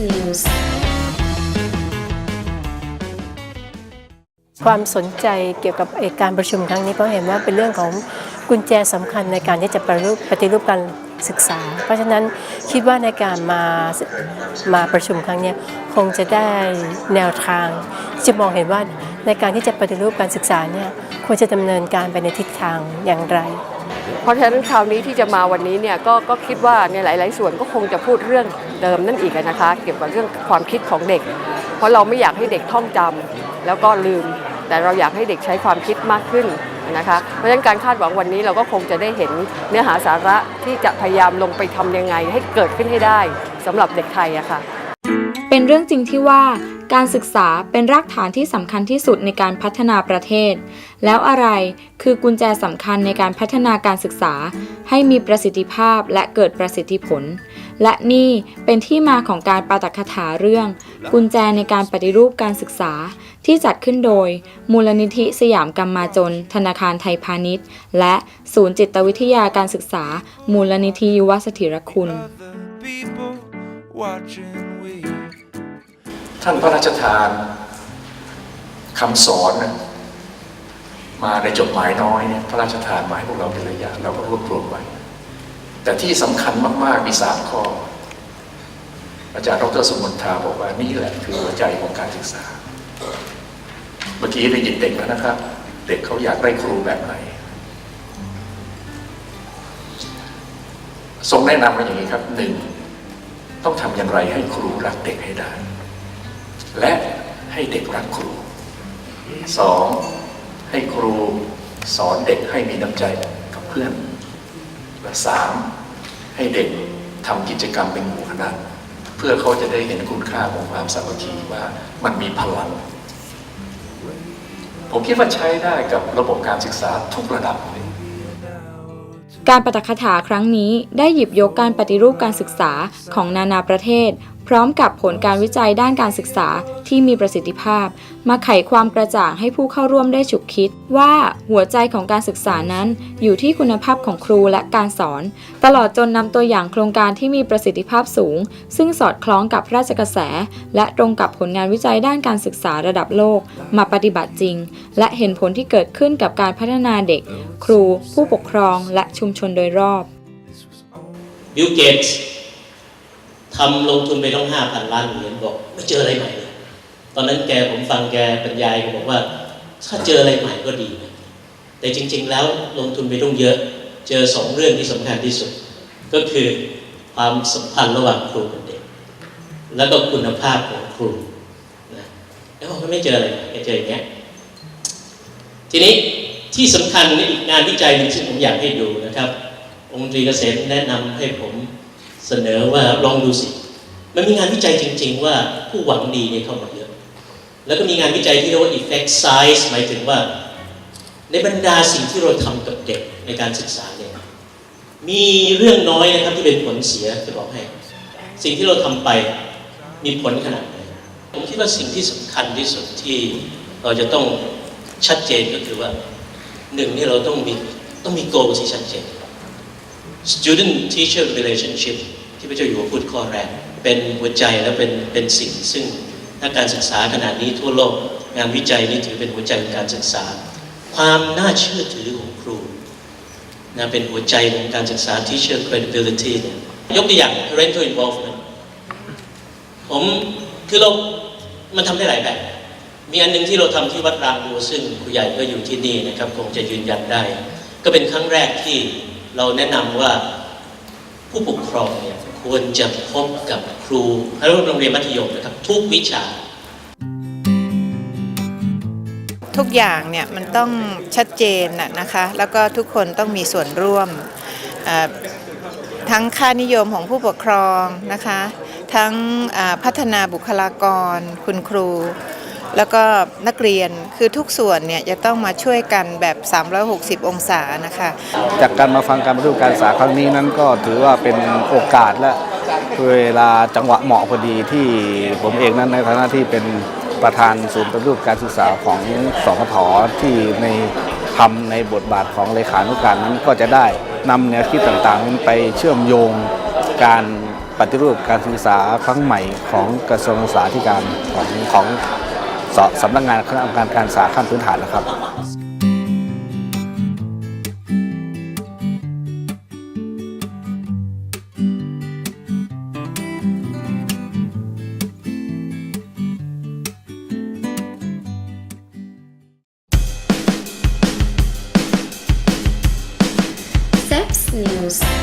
News ความสนใจเกี่ยวกับการประชุมครั้งนี้ก็เห็นว่าเป็นเรื่องของกุญแจสำคัญในการที่จะปฏิรูปปฏิรูปการศึกษา เพราะฉะนั้นคิดว่าในการมามาประชุมครั้งนี้คงจะได้แนวทางจะมองเห็นว่าในการที่จะปฏิรูปการศึกษาเนี่ยควรจะดำเนินการไปในทิศทางอย่างไร เพราะฉะนั้นคราวนี้ที่จะมาวันนี้เนี่ยก็ก็คิดว่าในหลาย ๆ ส่วนก็คงจะพูดเรื่องเดิมนั่นอีกนะคะ เกี่ยวกับเรื่องความคิดของเด็ก เพราะเราไม่อยากให้เด็กท่องจำแล้วก็ลืม แต่เราอยากให้เด็กใช้ความคิดมากขึ้นนะคะเพราะฉะนั้นการคาดหวังวันนี้เราก็คงจะได้เห็นเนื้อหาสาระที่จะพยายามลงไปทำยังไงให้เกิดขึ้นให้ได้สำหรับเด็กไทยอะค่ะเป็นเรื่องจริงที่ว่า การศึกษาเป็นรากฐานที่สำคัญที่สุดในการพัฒนาประเทศ แล้วอะไรคือกุญแจสำคัญในการพัฒนาการศึกษา ให้มีประสิทธิภาพและเกิดประสิทธิผล และนี่เป็นที่มาของการปาฐกถาเรื่อง กุญแจในการปฏิรูปการศึกษา ที่จัดขึ้นโดย มูลนิธิสยามกรรมาจน ธนาคารไทยพาณิชย์ และศูนย์จิตวิทยาการศึกษา มูลนิธิยุวสถิรคุณ people watching we ท่านพระราชทานคำสอนมาในจดหมายน้อยเนี่ยพระราชทานมาให้พวกเราเป็นระยะเราก็รวบรวมไว้ แต่ที่สำคัญมาก ๆ มีสามข้อ อาจารย์ดรสมนทาบอกว่านี่แหละคือหัวใจของการศึกษา เมื่อกี้ได้ยินเด็กแล้วนะครับ เด็กเขาอยากได้ครูแบบไหนทรงแนะนำมาอย่างนี้ครับหนึ่งต้องทำอย่างไรให้ครูรักเด็กให้ได้ และให้เด็กรักครูสองให้ครูสอนเด็กให้มีน้ำใจกับเพื่อนและสามให้เด็กทำกิจกรรมเป็นหมู่คณะเพื่อเขาจะได้เห็นคุณค่าของความสามัคคีว่ามันมีพลัง ผมคิดว่าใช้ได้กับระบบการศึกษาทุกระดับเลยการปาฐกถาครั้งนี้ได้หยิบยกการปฏิรูปการศึกษาของนานาประเทศ พร้อมกับผลการวิจัยด้านการศึกษาที่มีประสิทธิภาพ มาไขความกระจ่างให้ผู้เข้าร่วมได้ฉุกคิด ว่าหัวใจของการศึกษานั้น อยู่ที่คุณภาพของครูและการสอน ตลอดจนนำตัวอย่างโครงการที่มีประสิทธิภาพสูง ซึ่งสอดคล้องกับพระราชกระแส และตรงกับผลงานวิจัยด้านการศึกษาระดับโลก มาปฏิบัติจริง และเห็นผลที่เกิดขึ้นกับการพัฒนาเด็ก ครู ผู้ปกครอง และชุมชนโดยรอบบิลเกตส์ ทำลงทุนไปต้องห้าพันล้านเหรียญบอก ไม่เจออะไรใหม่เลยตอนนั้นแกผมฟังแกบรรยายแกบอกว่า ถ้าเจออะไรใหม่ก็ดีนะแต่จริง ๆ แล้วลงทุนไปต้องเยอะ เจอสองเรื่องที่สำคัญที่สุด ก็คือความสัมพันธ์ระหว่างครูกับเด็ก แล้วก็คุณภาพของครูนะแล้วกว่าไม่เจออะไรแกเจออย่างเงี้ยทีนี้ที่สำคัญในอีกงานวิจัยหนึ่งซึ่งผมอยากให้ดูนะครับ องค์ตรีเกษมแนะนำให้ผม เสนอว่าลองดูสิ มันมีงานวิจัยจริง ๆ ว่าผู้หวังดีเนี่ยเข้ามาเยอะ แล้วก็มีงานวิจัยที่เรียกว่า effect size หมายถึงว่า ในบรรดาสิ่งที่เราทำกับเด็กในการศึกษาเนี่ยมีเรื่องน้อยนะครับที่เป็นผลเสียจะบอกให้ สิ่งที่เราทำไปมีผลขนาดไหนผมคิดว่าสิ่งที่สำคัญที่สุดที่เราจะต้องชัดเจนก็คือว่าหนึ่งนี่เราต้องมีต้องมี goal ที่ชัดเจน student teacher relationship ที่พระเจ้าอยู่หัวพูดข้อแรก เป็นหัวใจและเป็นเป็นสิ่ง ซึ่งถ้าการศึกษาขนาดนี้ทั่วโลก งานวิจัยนี่ถือเป็นหัวใจของการศึกษา ความน่าเชื่อถือของครูนะเป็นหัวใจของการศึกษา teacher credibility เนี่ยยกตัวอย่าง parental involvement ผมคือเรา มันทำได้หลายแบบ มีอันหนึงที่เราทำที่วัดรางบัวซึ่งครูใหญ่ก็อยู่ที่นี่นะครับ คงจะยืนยันได้ ก็เป็นครั้งแรกที่ เราแนะนำว่าผู้ปกครองเนี่ยควรจะพบกับครูและโรงเรียนมัธยมนะครับ ทุกวิชา ทุกอย่างเนี่ยมันต้องชัดเจนนะนะคะ แล้วก็ทุกคนต้องมีส่วนร่วมทั้งค่านิยมของผู้ปกครองนะคะ ทั้งพัฒนาบุคลากรคุณครู แล้วก็นักเรียนคือทุกส่วนเนี่ยจะต้องมาช่วยกันแบบ 360 องศานะคะ จากการมาฟังการประชุมการศึกษาครั้งนี้นั้นก็ถือว่าเป็นโอกาสและเวลาจังหวะเหมาะพอดีที่ผมเองนั้นในฐานะที่เป็นประธานศูนย์ปฏิรูปการศึกษาของสพทที่ในทำในบทบาทของเลขานุการนั้นก็จะได้นำแนวคิดต่างๆนั้นไปเชื่อมโยงการปฏิรูปการศึกษาครั้งใหม่ของกระทรวงศึกษาธิการของของ สำนักงานคณะกรรมการการศึกษาขั้นพื้นฐานนะครับ SEPS News